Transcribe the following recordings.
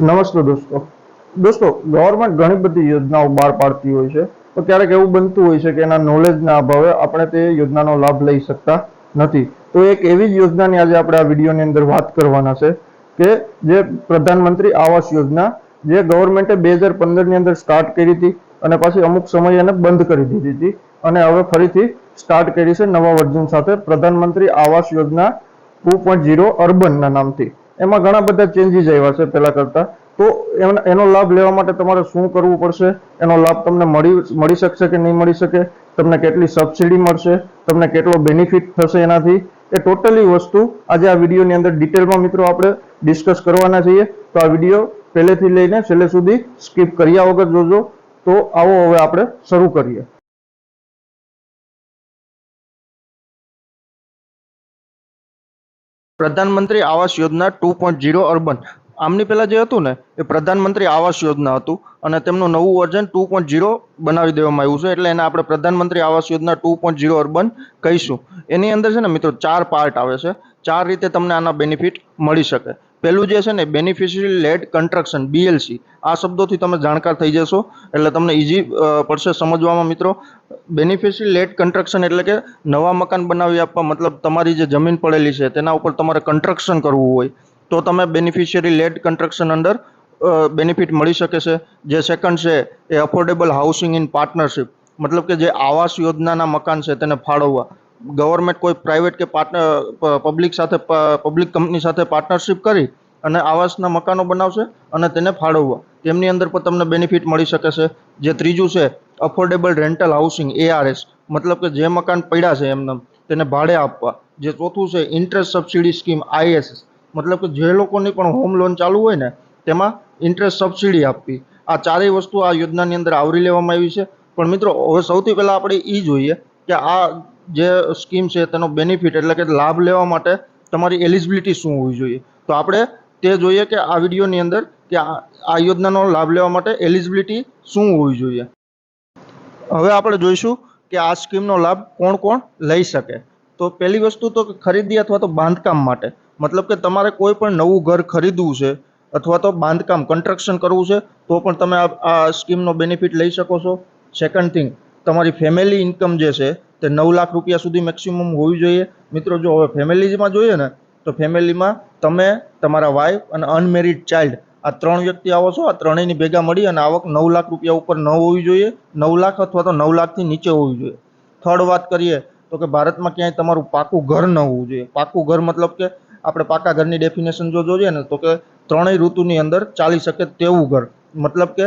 નમસ્તે દોસ્તો. દોસ્તો ગવર્મેન્ટ ઘણી બધી યોજનાઓ બહાર પાડતી હોય છે. તો ક્યારેક એવું બનતું હોય છે કે એના નોલેજના અભાવે આપણે તે યોજનાનો લાભ લઈ શકતા નથી. તો એક એવી જ યોજનાની આજે આપણે આ વિડીયોની અંદર વાત કરવાના છે કે જે પ્રધાનમંત્રી આવાસ યોજના, જે ગવર્મેન્ટે બે હજાર પંદરની અંદર સ્ટાર્ટ કરી હતી અને પછી અમુક સમય એને બંધ કરી દીધી હતી અને હવે ફરીથી સ્ટાર્ટ કરી છે નવા વર્ઝન સાથે પ્રધાનમંત્રી Awas Yojana two point zero અર્બનના નામથી. એમાં ઘણા બધા ચેન્જીસ આવ્યા છે પહેલા કરતા. તો એનો લાભ લેવા માટે તમારે શું કરવું પડશે? એનો લાભ તમને મળી મળી શકશે કે નહીં મળી શકે? તમને કેટલી સબસિડી મળશે? તમને કેટલો બેનિફિટ થશે એનાથી? એ ટોટલી વસ્તુ આજે આ વિડીયોની અંદર ડિટેલમાં મિત્રો આપણે ડિસ્કસ કરવાના છીએ. તો આ વીડિયો પહેલેથી લઈને છેલ્લે સુધી સ્કીપ કર્યા વગર જોજો. તો આવો હવે આપણે શરૂ કરીએ. પ્રધાનમંત્રી Awas Yojana two point zero urban. આમની પહેલાં જે હતું ને, એ પ્રધાનમંત્રી આવાસ યોજના હતું અને તેમનું નવું વર્ઝન ટુ પોઈન્ટ ઝીરો બનાવી દેવામાં આવ્યું છે. એટલે એને આપણે પ્રધાનમંત્રી Awas Yojana two point zero urban કહીશું. એની અંદર છે ને મિત્રો ચાર પાર્ટ આવે છે. ચાર રીતે તમને આના બેનિફિટ મળી શકે. પહેલું જે છે ને બેનિફિશિયરી લેડ કન્સ્ટ્રક્શન બીએલસી આ શબ્દોથી તમે જાણકાર થઈ જશો, એટલે તમને ઇઝી પડશે સમજવામાં, મિત્રો. બેનિફિશિયરી લેડ કન્સ્ટ્રક્શન એટલે કે નવા મકાન બનાવી આપવા, મતલબ તમારી જે જમીન પડેલી છે, તેના ઉપર તમારે કન્સ્ટ્રક્શન કરવું હોય, તો તમે beneficiary led construction under benefit મળી શકે છે. જે સેકન્ડ છે, એ અફોર્ડેબલ હાઉસિંગ ઇન પાર્ટનરશિપ મતલબ કે જે આવાસ યોજનાના મકાન છે, તેને ફાળવવા. ગવર્મેન્ટ કોઈ પ્રાઇવેટ કે પાર્ટનર પબ્લિક સાથે પબ્લિક કંપની સાથે પાર્ટનરશિપ કરી અને આવાસના મકાનો બનાવશે અને તેને ફાળવવા. તેમની અંદર પણ તમને બેનિફિટ મળી શકે છે. જે ત્રીજું છે અફોર્ડેબલ રેન્ટલ હાઉસિંગ એઆરએસ મતલબ કે જે મકાન પડ્યા છે એમને, તેને ભાડે આપવા. જે ચોથું છે ઇન્ટરેસ્ટ સબસિડી સ્કીમ આઈએસએસ મતલબ કે જે લોકોની પણ હોમ લોન ચાલુ હોય ને, તેમાં ઇન્ટરેસ્ટ સબસિડી આપવી. આ ચારેય વસ્તુ આ યોજનાની અંદર આવરી લેવામાં આવી છે. પણ મિત્રો, હવે સૌથી પહેલાં આપણે એ જોઈએ કે આ જે સ્કીમ છે તેનો બેનિફિટ એટલે કે લાભ લેવા માટે તમારી એલિજિબિલિટી શું હોવી જોઈએ. તો આપણે તે જોઈએ કે આ વિડીયોની અંદર કે આ યોજનાનો લાભ લેવા માટે એલિજિબિલિટી શું હોવી જોઈએ. હવે આપણે જોઈશું કે આ સ્કીમનો લાભ કોણ કોણ લઈ શકે. તો પહેલી વસ્તુ તો ખરીદી અથવા તો બાંધકામ માટે. મતલબ કે તમારે કોઈ પણ નવું ઘર ખરીદવું છે અથવા તો બાંધકામ કન્સ્ટ્રક્શન કરવું છે, તો પણ તમે આ સ્કીમનો બેનિફિટ લઈ શકો છો. સેકન્ડ થિંગ તમારી ફેમિલી ઇન્કમ જે છે તે નવ લાખ રૂપિયા સુધી મેક્સિમમ હોવી જોઈએ. મિત્રો, જો હવે ફેમિલીમાં જોઈએ ને, તો ફેમિલીમાં તમે, તમારા વાઈફ અને અનમેરિડ ચાઇલ્ડ આ ત્રણ વ્યક્તિ આવો છો, આ ત્રણેયની ભેગા મળી અને આવક નવ લાખ રૂપિયા ઉપર ન હોવી જોઈએ. નવ લાખ અથવા તો નવ લાખથી નીચે હોવી જોઈએ. થર્ડ વાત કરીએ તો કે ભારતમાં ક્યાંય તમારું પાકું ઘર ન હોવું જોઈએ. પાકું ઘર મતલબ કે આપણે પાકા ઘરની ડેફિનેશન જો જોઈએ ને, તો કે ત્રણેય ઋતુની અંદર ચાલી શકે તેવું ઘર. મતલબ કે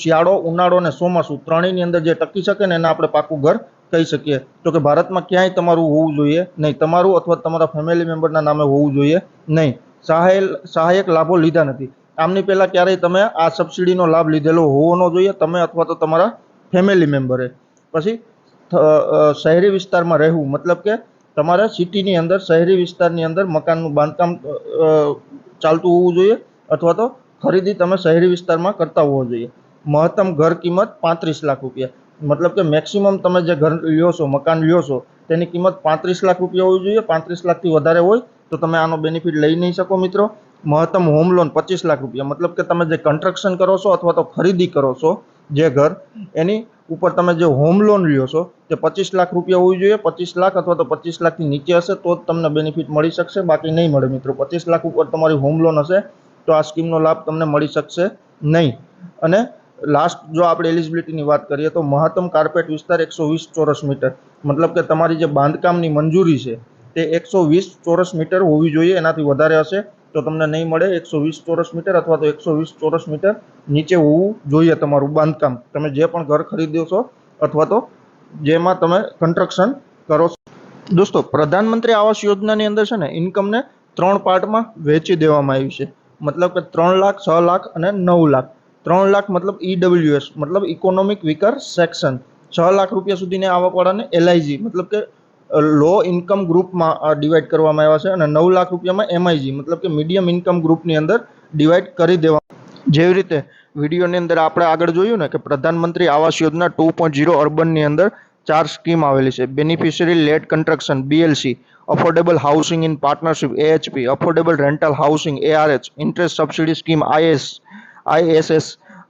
શિયાળો, ઉનાળો અને ચોમાસું ત્રણેયની અંદર જે ટકી શકે ને, એને આપણે પાકું ઘર કહી શકીએ. તો કે ભારતમાં ક્યાંય તમારું હોવું જોઈએ નહીં. તમારું અથવા તમારા ફેમિલી મેમ્બરના નામે હોવું જોઈએ નહીં. સહાય, સહાયક લાભો લીધા નથી. આમની પહેલાં ક્યારેય તમે આ સબસિડીનો લાભ લીધેલો હોવો ન જોઈએ. તમે અથવા તો તમારા ફેમિલી મેમ્બરે પછી શહેરી વિસ્તારમાં રહેવું. મતલબ કે તમારા સિટીની અંદર, શહેરી વિસ્તારની અંદર મકાનનું બાંધકામ ચાલતું હોવું જોઈએ અથવા તો ખરીદી તમે શહેરી વિસ્તારમાં કરતા હોવો જોઈએ. મહત્તમ ઘર કિંમત પાંત્રીસ લાખ રૂપિયા. મતલબ કે મેક્સિમમ તમે જે ઘર લ્યો છો, મકાન લ્યો છો, તેની કિંમત પાંત્રીસ લાખ રૂપિયા હોવી જોઈએ. પાંત્રીસ લાખથી વધારે હોય તો તમે આનો બેનિફિટ લઈ નહીં શકો મિત્રો. મહત્તમ હોમ લોન પચીસ લાખ રૂપિયા. મતલબ કે તમે જે કન્સ્ટ્રક્શન કરો છો અથવા તો ખરીદી કરો છો જે ઘર, એની ઉપર તમે જે હોમ લોન લ્યો છો, તે પચીસ લાખ રૂપિયા હોવી જોઈએ. પચીસ લાખ અથવા તો પચીસ લાખથી નીચે હશે તો જ તમને બેનિફિટ મળી શકશે. બાકી નહીં મળે મિત્રો. પચીસ લાખ ઉપર તમારી હોમ લોન હશે તો આ સ્કીમનો લાભ તમને મળી શકશે નહીં. અને લાસ્ટ જો આપણે એલિજિબિલિટીની વાત કરીએ તો મહત્તમ કાર્પેટ વિસ્તાર એકસો વીસ ચોરસ મીટર મતલબ કે તમારી જે બાંધકામની મંજૂરી છે, તે એકસો વીસ ચોરસ મીટર હોવી જોઈએ, એનાથી વધારે હશે. તો તમને નહીં મળે એકસો વીસ ચોરસ મીટર અથવા તો એકસો વીસ ચોરસ મીટર નીચે હોવું જોઈએ તમારું બાંધકામ. તમે જે પણ ઘર ખરીદ્યો છો અથવા તો જેમાં તમે કન્સ્ટ્રક્શન કરો છો. દોસ્તો, પ્રધાનમંત્રી આવાસ યોજનાની અંદર છે ને ઇન્કમને ત્રણ પાર્ટમાં વહેંચી દેવામાં આવી છે. મતલબ કે ત્રણ લાખ, છ લાખ અને નવ લાખ. ત્રણ લાખ મતલબ ઈડબ્લ્યુએસ મતલબ ઇકોનોમિક વિકર સેક્શન છ લાખ રૂપિયા સુધીની આવકવાળાને એલઆઈજી મતલબ કે લો ઇન્કમ ગ્રુપમાં ડિવાઈડ કરવામાં આવ્યા છે અને નવ લાખ રૂપિયામાં એમઆઈજી મતલબ કે મીડિયમ ઇન્કમ ગ્રુપની અંદર ડિવાઈડ કરી દેવા. જેવી રીતે વિડીયોની અંદર આપણે આગળ જોયું ને કે પ્રધાનમંત્રી Awas Yojana two point zero અર્બનની અંદર ચાર સ્કીમ આવેલી છે. Beneficiary led construction BLC affordable housing in partnership AHP affordable rental housing ARH interest subsidy scheme IS ISS.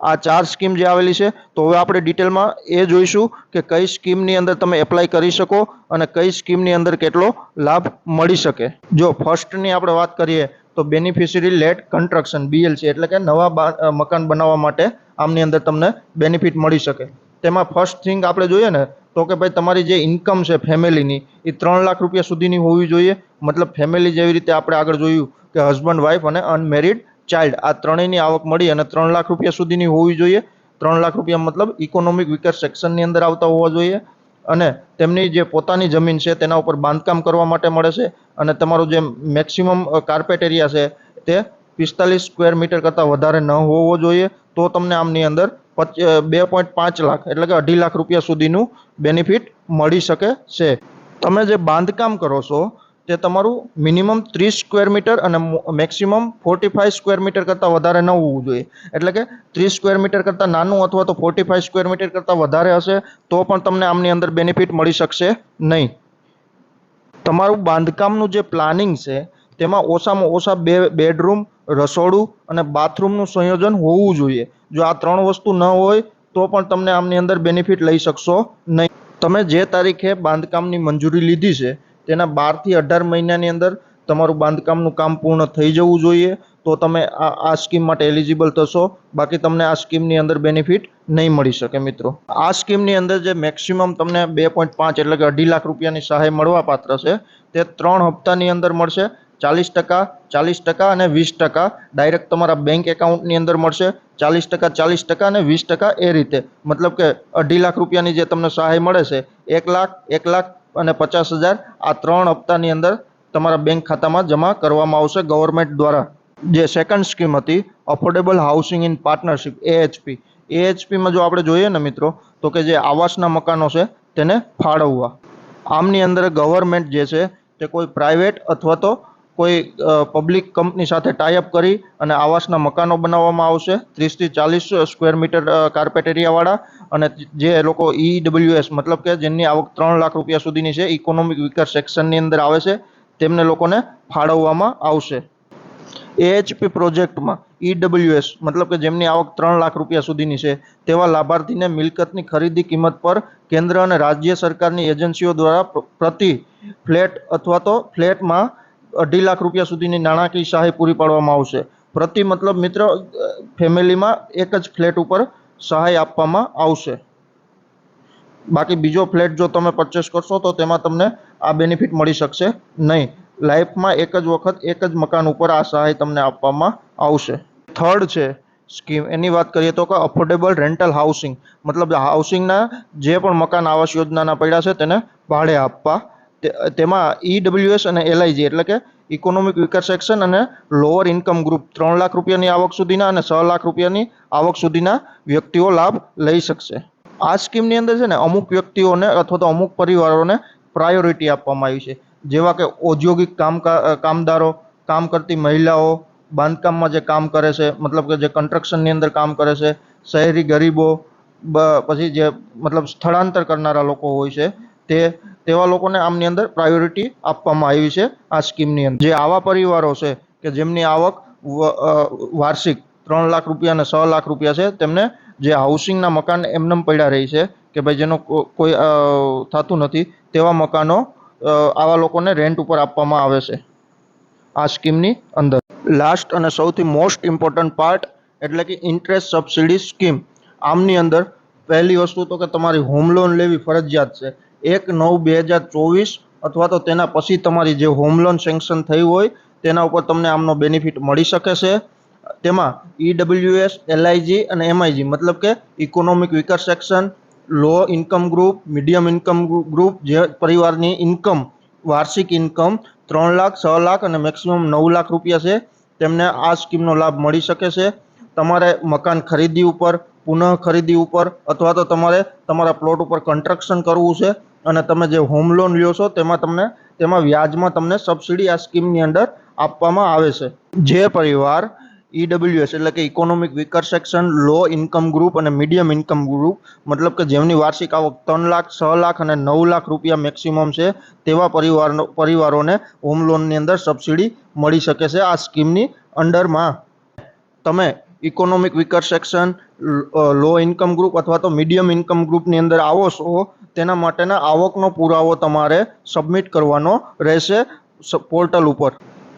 આ ચાર સ્કીમ જે આવેલી છે, તો હવે આપણે ડિટેલમાં એ જોઈશું કે કઈ સ્કીમની અંદર તમે એપ્લાય કરી શકો અને કઈ સ્કીમની અંદર કેટલો લાભ મળી શકે. જો ફર્સ્ટની આપણે વાત કરીએ, તો બેનિફિશરી લેટ કન્સ્ટ્રક્શન બીએલસી એટલે કે નવા મકાન બનાવવા માટે આમની અંદર તમને બેનિફિટ મળી શકે. તેમાં ફર્સ્ટ થિંગ આપણે જોઈએ ને, તો કે ભાઈ તમારી જે ઇન્કમ છે ફેમિલીની, એ ત્રણ લાખ રૂપિયા સુધીની હોવી જોઈએ. મતલબ ફેમિલી જેવી રીતે આપણે આગળ જોયું કે હસબન્ડ, વાઈફ અને અનમેરિડ ચાઇલ્ડ આ ત્રણેયની આવક મળી અને ત્રણ લાખ રૂપિયા સુધીની હોવી જોઈએ. ત્રણ લાખ રૂપિયા મતલબ ઇકોનોમિક વિકાસ સેક્શનની અંદર આવતા હોવા જોઈએ. અને તેમની જે પોતાની જમીન છે તેના ઉપર બાંધકામ કરવા માટે મળે છે. અને તમારું જે મેક્સિમમ કાર્પેટ એરિયા છે તે પિસ્તાલીસ સ્ક્વેર મીટર કરતાં વધારે ન હોવો જોઈએ. તો તમને આમની અંદર પચ બે પોઈન્ટ પાંચ લાખ એટલે કે અઢી લાખ રૂપિયા સુધીનું બેનિફિટ મળી શકે છે. તમે જે બાંધકામ કરો છો તે તમારું મિનિમમ ત્રીસ સ્ક્વેર મીટર અને maximum forty five square metre કરતાં વધારે ન હોવું જોઈએ. એટલે કે ત્રીસ સ્ક્વેર મીટર કરતાં નાનું અથવા તો ફોર્ટી ફાઇવ સ્ક્વેર મીટર કરતાં વધારે હશે, તો પણ તમને આમની અંદર બેનિફિટ મળી શકશે નહીં. તમારું બાંધકામનું જે પ્લાનિંગ છે, તેમાં ઓછામાં ઓછા બે બેડરૂમ રસોડું અને બાથરૂમનું સંયોજન હોવું જોઈએ. જો આ ત્રણ વસ્તુ ન હોય, તો પણ તમને આમની અંદર બેનિફિટ લઈ શકશો નહીં. તમે જે તારીખે બાંધકામની મંજૂરી લીધી છે તેના બારથી અઢાર મહિનાની અંદર તમારું બાંધકામનું કામ પૂર્ણ થઈ જવું જોઈએ, તો તમે આ આ સ્કીમ માટે એલિજિબલ થશો. બાકી તમને આ સ્કીમની અંદર બેનિફિટ નહીં મળી શકે મિત્રો. આ સ્કીમની અંદર જે મેક્સિમમ તમને બે પોઈન્ટ પાંચ એટલે કે અઢી લાખ રૂપિયાની સહાય મળવા પાત્ર છે, તે ત્રણ હપ્તાની અંદર મળશે. ચાલીસ ટકા ચાલીસ ટકા અને વીસ ટકા ડાયરેક્ટ તમારા બેંક એકાઉન્ટની અંદર મળશે. ચાલીસ ટકા ચાલીસ ટકા અને વીસ ટકા એ રીતે. મતલબ કે અઢી લાખ રૂપિયાની જે તમને સહાય મળે છે, એક લાખ એક લાખ અને પચાસ હજાર આ ત્રણ હપ્તાની અંદર તમારા બેંક ખાતામાં જમા કરવામાં આવશે ગવર્મેન્ટ દ્વારા. જે સેકન્ડ સ્કીમ હતી affordable housing in partnership AHP એએચપીમાં જો આપણે જોઈએ ને મિત્રો, તો કે જે આવાસના મકાનો છે, તેને ફાળવવા. આમની અંદર ગવર્મેન્ટ જે છે, તે કોઈ પ્રાઇવેટ અથવા તો કોઈ પબ્લિક કંપની સાથે ટાઈઅપ કરી અને આવાસના મકાનો બનાવવામાં આવશે. ત્રીસથી ચાલીસ સ્ક્વેર મીટર કાર્પેટ એરિયાવાળા અને જે લોકો ઈડબ્લ્યુએસ મતલબ કે જેમની આવક ત્રણ લાખ રૂપિયા સુધીની છે ઇકોનોમિક વિકાસ સેક્શનની અંદર આવે છે, તેમને લોકોને ફાળવવામાં આવશે. એએચપી પ્રોજેક્ટમાં ઈડબ્લ્યુએસ મતલબ કે જેમની આવક ત્રણ લાખ રૂપિયા સુધીની છે, તેવા લાભાર્થીને મિલકતની ખરીદી કિંમત પર કેન્દ્ર અને રાજ્ય સરકારની એજન્સીઓ દ્વારા પ્રતિ ફ્લેટ અથવા તો ફ્લેટમાં અઢી લાખ રૂપિયા સુધીની નાણાકીય સહાય પૂરી પાડવામાં આવશે. પ્રતિ મતલબ મિત્ર ફેમિલીમાં એક જ ફ્લેટ ઉપર સહાય આપવામાં આવશે. બાકી બીજો ફ્લેટ જો તમે પરચેસ કરશો તો તેમાં તમને આ બેનિફિટ મળી શકશે નહીં. લાઈફમાં એક જ વખત એક જ મકાન ઉપર આ સહાય તમને આપવામાં આવશે. થર્ડ છે સ્કીમ એની વાત કરીએ તો કે અફોર્ડેબલ રેન્ટલ હાઉસિંગ મતલબ હાઉસિંગના જે પણ મકાન આવાસ યોજનાના પડ્યા છે તેને ભાડે આપવા તેમાં ઈડબ્લ્યુએસ અને એલઆઈજી એટલે કે ઇકોનોમિક વિકાસ સેક્શન અને લોઅર ઇન્કમ ગ્રુપ ત્રણ લાખ રૂપિયાની આવક સુધીના અને છ લાખ રૂપિયાની આવક સુધીના વ્યક્તિઓ લાભ લઈ શકશે. આ સ્કીમની અંદર છે ને અમુક વ્યક્તિઓને અથવા તો અમુક પરિવારોને પ્રાયોરિટી આપવામાં આવી છે. જેવા કે ઔદ્યોગિક કામ કામદારો, કામ કરતી મહિલાઓ, બાંધકામમાં જે કામ કરે છે, મતલબ કે જે કન્સ્ટ્રક્શનની અંદર કામ કરે છે, શહેરી ગરીબો પછી જે મતલબ સ્થળાંતર કરનારા લોકો હોય છે તે તેવા લોકોને આમની અંદર પ્રાયોરિટી આપવામાં આવી છે આ સ્કીમની અંદર. જે આવા પરિવારો છે કે જેમની આવક વાર્ષિક ત્રણ લાખ રૂપિયા અને છ લાખ રૂપિયા છે, તેમને જે હાઉસિંગના મકાન એમનેમ પડ્યા રહી છે કે ભાઈ જેનો કોઈ થતું નથી, તેવા મકાનો આવા લોકોને રેન્ટ ઉપર આપવામાં આવે છે આ સ્કીમની અંદર. લાસ્ટ અને સૌથી મોસ્ટ ઇમ્પોર્ટન્ટ પાર્ટ એટલે કે ઇન્ટરેસ્ટ સબસિડી સ્કીમ આમની અંદર પહેલી વસ્તુ તો કે તમારી હોમ લોન લેવી ફરજિયાત છે. એક નવ બે હજાર ચોવીસ અથવા તો તેના પછી તમારી જે હોમ લોન સેન્કશન થઈ હોય, તેના ઉપર તમને આમનો બેનિફિટ મળી શકે છે. તેમાં ઈડબ્લ્યુએસ એલઆઈજી અને એમઆઈજી મતલબ કે economic weaker section low income group medium income group જે પરિવારની ઇન્કમ વાર્ષિક ઇન્કમ ત્રણ લાખ, છ લાખ અને મેક્સિમમ નવ લાખ રૂપિયા છે. તેમને આ સ્કીમનો લાભ મળી શકે છે. તમારે મકાન ખરીદી ઉપર, પુનઃ ખરીદી ઉપર અથવા તો તમારે તમારા પ્લોટ ઉપર કન્સ્ટ્રક્શન કરવું છે. અને તમે જે હોમ લોન લ્યો છો, તેમાં તમને, તેમાં વ્યાજમાં તમને સબસિડી આ સ્કીમની અંદર આપવામાં આવે છે. જે પરિવાર ઈડબ્લ્યુએસ એટલે કે economic weaker section low income group અને મીડિયમ ઇન્કમ ગ્રુપ મતલબ કે જેમની વાર્ષિક આવક ત્રણ લાખ, છ લાખ અને નવ લાખ રૂપિયા મેક્સિમમ છે, તેવા પરિવારનો, પરિવારોને હોમ લોનની અંદર સબસિડી મળી શકે છે આ સ્કીમની અંડરમાં. તમે economic weaker section low income group અથવા તો મીડિયમ ઇન્કમ ગ્રુપની અંદર આવો છો તેના માટેના આવકનો પુરાવો તમારે સબમિટ કરવાનો રહેશે પોર્ટલ ઉપર.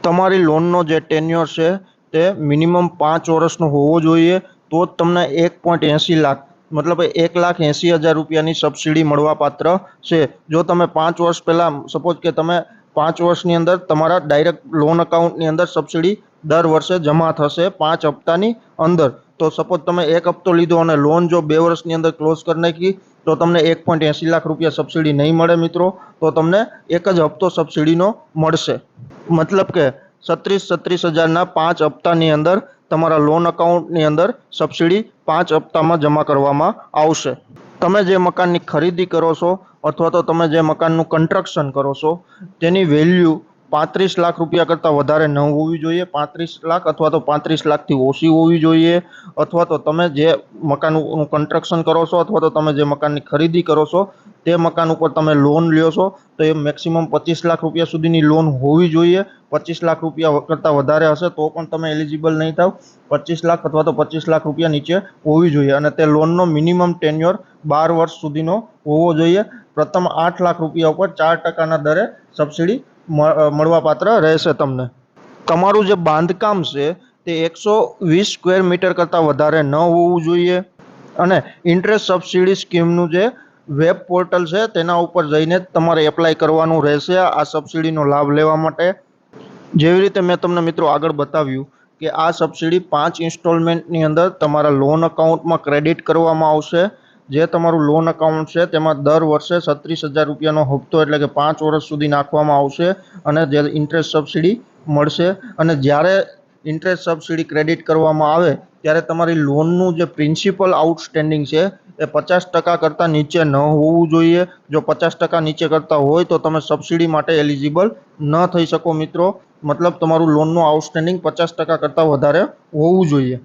તમારી લોનનો જે ટેન્યોર છે, તે મિનિમમ પાંચ વર્ષનો હોવો જોઈએ, તો જ તમને એક પોઈન્ટ એંસી લાખ, મતલબ એક લાખ એંસી હજાર રૂપિયાની સબસિડી મળવાપાત્ર છે. જો તમે પાંચ વર્ષ પહેલાં સપોઝ કે તમે પાંચ વર્ષની અંદર તમારા ડાયરેક્ટ લોન અકાઉન્ટની અંદર સબસિડી દર વર્ષે જમા થશે પાંચ હપ્તાની અંદર. તો સપોઝ તમે એક હપ્તો લીધો અને લોન જો બે વર્ષની અંદર ક્લોઝ કરી નાખી તો તમને એક પોઈન્ટ એંસી લાખ રૂપિયા સબસિડી નહીં મળે મિત્રો, તો તમને એક જ હપ્તો સબસિડીનો મળશે. મતલબ કે છત્રીસ છત્રીસ હજારના પાંચ હપ્તાની અંદર તમારા લોન અકાઉન્ટની અંદર સબસિડી પાંચ હપ્તામાં જમા કરવામાં આવશે. તમે જે મકાનની ખરીદી કરો છો, અથવા તો તમે જે મકાનનું કન્સ્ટ્રક્શન કરો છો, તેની વેલ્યુ પાંત્રીસ લાખ રૂપિયા કરતાં વધારે ન હોવી જોઈએ. પાંત્રીસ લાખ અથવા તો પાંત્રીસ લાખથી ઓછી હોવી જોઈએ. અથવા તો તમે જે મકાનનું કન્સ્ટ્રક્શન કરો છો અથવા તો તમે જે મકાનની ખરીદી કરો છો, તે મકાન ઉપર તમે લોન લ્યો છો, તો એ મેક્સિમમ પચીસ લાખ રૂપિયા સુધીની લોન હોવી જોઈએ. પચીસ લાખ રૂપિયા કરતાં વધારે હશે તો પણ તમે એલિજિબલ નહીં થાવ. પચીસ લાખ અથવા તો પચીસ લાખ રૂપિયા નીચે હોવી જોઈએ અને તે લોનનો મિનિમમ ટેન્યોર બાર વર્ષ સુધીનો હોવો જોઈએ. પ્રથમ આઠ લાખ રૂપિયા ઉપર ચાર ટકાના દરે સબસિડી મળવાપાત્ર રહેશે તમને. તમારું જે બાંધકામ છે, તે એકસો વીસ સ્ક્વેર મીટર કરતાં વધારે ન હોવું જોઈએ. અને ઇન્ટરેસ્ટ સબસિડી સ્કીમનું જે વેબ પોર્ટલ છે, તેના ઉપર જઈને તમારે એપ્લાય કરવાનું રહેશે આ સબસિડીનો લાભ લેવા માટે. જેવી રીતે મેં તમને મિત્રો આગળ બતાવ્યું કે આ સબસિડી પાંચ ઇન્સ્ટોલમેન્ટની અંદર તમારા લોન અકાઉન્ટમાં ક્રેડિટ કરવામાં આવશે. જે તમારું લોન અકાઉન્ટ છે, તેમાં દર વર્ષે છત્રીસ હજાર રૂપિયાનો હપ્તો એટલે કે પાંચ વર્ષ સુધી નાખવામાં આવશે અને જે ઇન્ટરેસ્ટ સબસિડી મળશે. અને જ્યારે ઇન્ટરેસ્ટ સબસિડી ક્રેડિટ કરવામાં આવે, ત્યારે તમારી લોનનું જે પ્રિન્સિપલ આઉટસ્ટેન્ડિંગ છે, એ પચાસ ટકા કરતાં નીચે ન હોવું જોઈએ. જો પચાસ ટકા નીચે કરતાં હોય, તો તમે સબસિડી માટે એલિજિબલ ન થઈ શકો મિત્રો. મતલબ તમારું લોનનું આઉટસ્ટેન્ડિંગ પચાસ ટકા કરતાં વધારે હોવું જોઈએ.